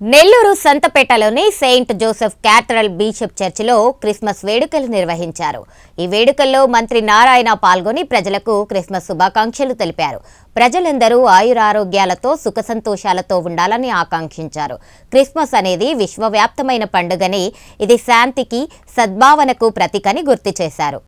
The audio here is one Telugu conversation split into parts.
నెల్లూరు సంతపేటలోని సెయింట్ జోసెఫ్ క్యాథడ్రల్ బీషప్ చర్చిలో క్రిస్మస్ వేడుకలు నిర్వహించారు. ఈ వేడుకల్లో మంత్రి నారాయణ పాల్గొని ప్రజలకు క్రిస్మస్ శుభాకాంక్షలు తెలిపారు. ప్రజలందరూ ఆయురారోగ్యాలతో సుఖ సంతోషాలతో ఉండాలని ఆకాంక్షించారు. క్రిస్మస్ అనేది విశ్వవ్యాప్తమైన పండుగని ఇది శాంతికి సద్భావనకు ప్రతీకని గుర్తు చేశారు.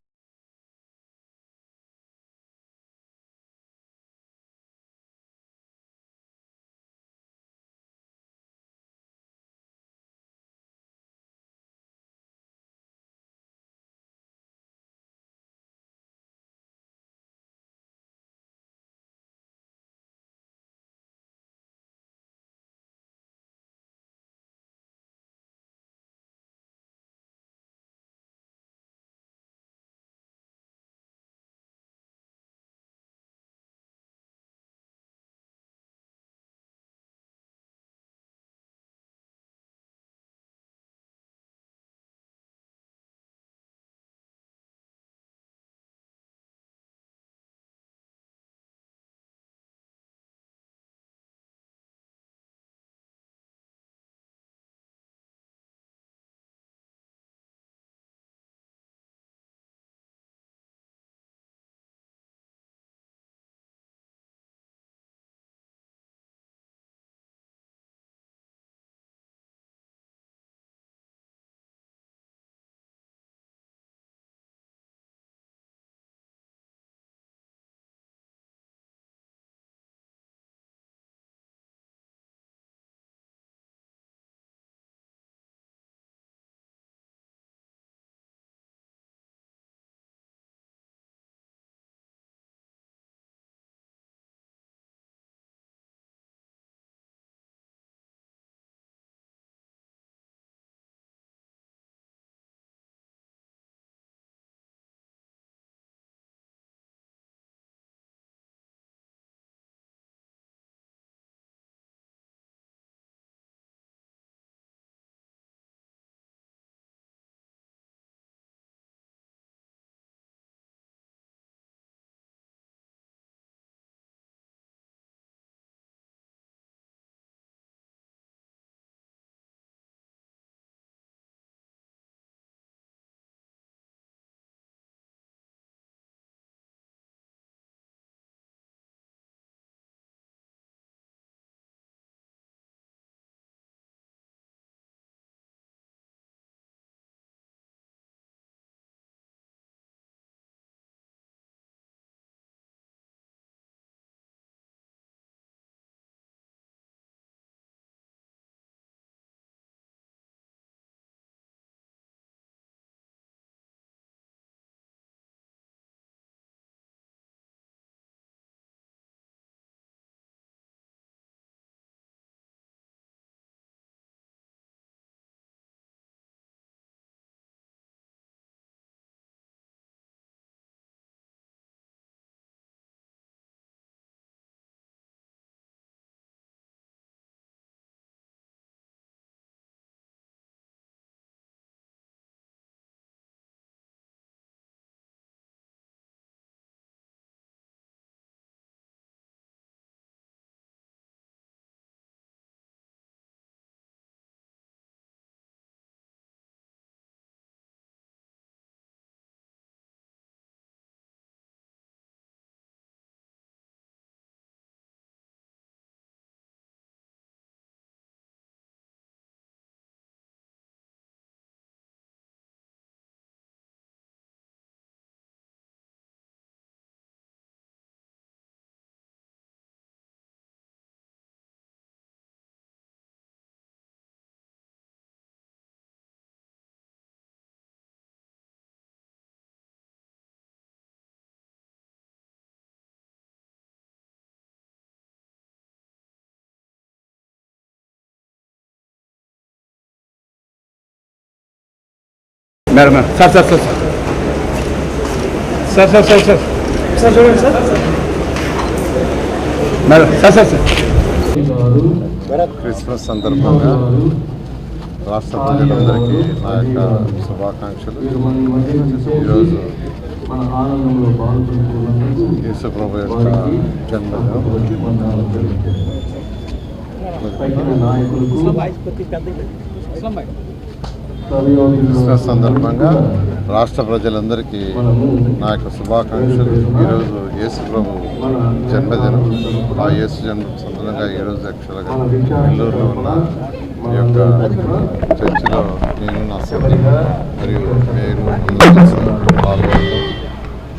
Mermer. Sar sar sar. Sar sar sar sar. Sar sar sar. Mermer. Sar sar sar. Christmas సందర్భంగా రాష్ట్ర ప్రజలందరికీ నా యొక్క శుభాకాంక్షలు ఈరోజు యేసుప్రభు యొక్క జన్మదినం క్రిస్మస్ సందర్భంగా రాష్ట్ర ప్రజలందరికీ నా యొక్క శుభాకాంక్షలు. ఈరోజు యేసు ప్రభు జన్మదినం. ఆ యేసు జన్మ సందర్భంగా ఈరోజు యాక్చువల్గా నెల్లూరులో ఉన్న ఈ యొక్క చర్చిలో నేను నా సభ్యులు మరియు మీరు పాల్గొనడం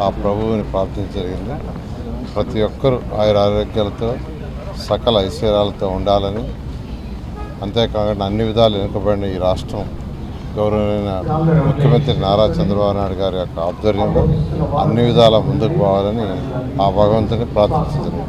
ఆ ప్రభువుని ప్రార్థించడం జరిగింది. ప్రతి ఒక్కరూ ఆయుర ఆరోగ్యాలతో సకల ఐశ్వర్యాలతో ఉండాలని. అంతేకాకుండా అన్ని విధాలు వెనుకబడిన ఈ రాష్ట్రం గౌరవమైన ముఖ్యమంత్రి నారా చంద్రబాబు నాయుడు గారి యొక్క ఆధ్వర్యంలో అన్ని విధాల ముందుకు పోవాలని ఆ భగవంతుని ప్రార్థిస్తున్నాను